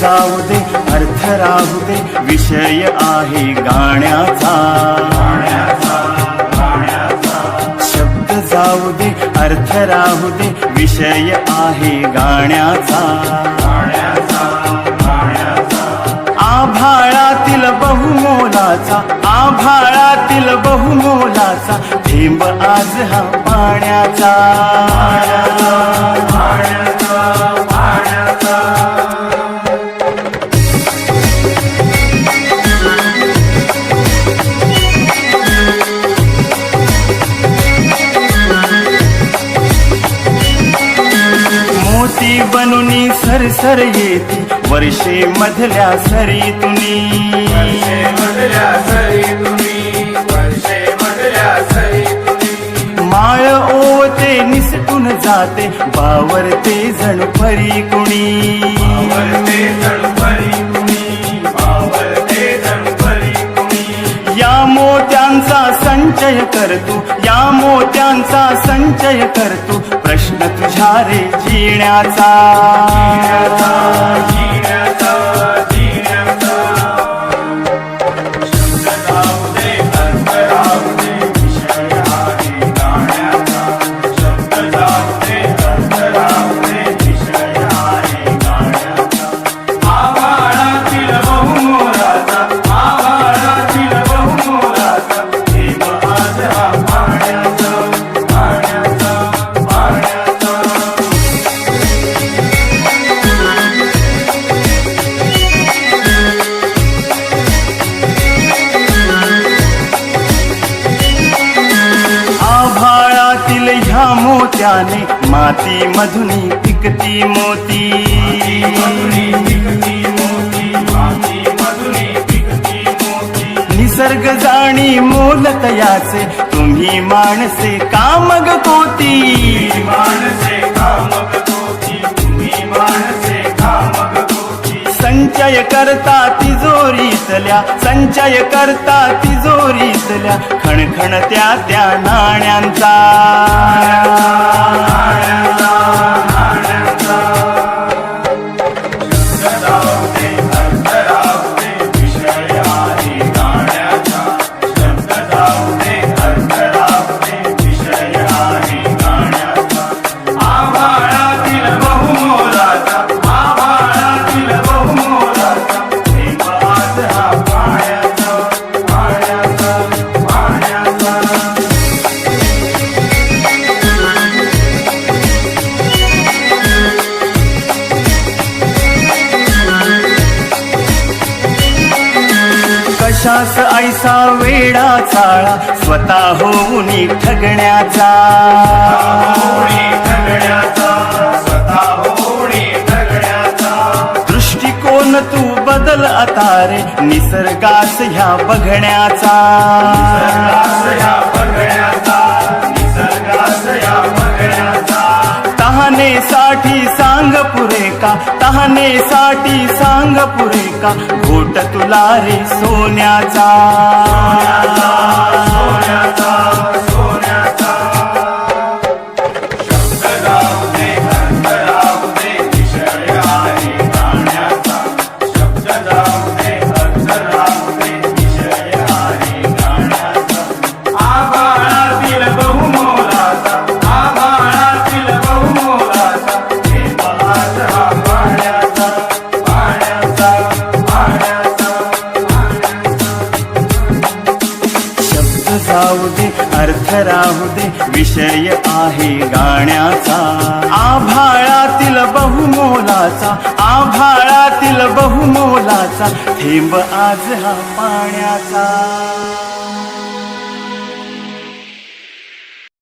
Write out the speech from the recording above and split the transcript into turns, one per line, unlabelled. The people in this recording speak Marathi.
जाऊ दे अर्थ राहू दे विषय आहे गाण्याचा. शब्द जाऊ दे अर्थ राहू दे विषय आहे गाण्याचा. आभाळातील बहुमोलाचा आभाळातील बहुमोलाचा थेंब आज हा पाण्याचा. बनुनी सरसर येती वर्षे मधल्या सरी तुनी माळ ओवते निसटून जाते बावरते जण परी कुणी. संचय करतो. या मोत्यांचा संचय करतो. प्रश्न तुझ्या रे जिण्याचा. मोत्याने माती मधुनी पिकती मोती. निसर्ग जाणी मोलत याचे तुम्ही माणसे कामग कोती संचय करता तिजोरीतल्या संचय करता तिजोरीतल्या खणखण त्या त्या नाण्यांचा. कशास ऐसा वेडा चाळा स्वतः होऊन ठगण्याचा. दृष्टिकोन तू बदल आता रे निसर्गास ह्या बघण्याचा. तहानेसाठी सांग पुरे का? तहानेसाठी सांग पुरे का? घोट तुला रे सोन्याचा. अर्थ राहू दे विषय आहे गाण्याचा. आभाळातील बहुमोलाचा आभाळातील बहुमोलाचा थेंब आज हा पाण्याचा.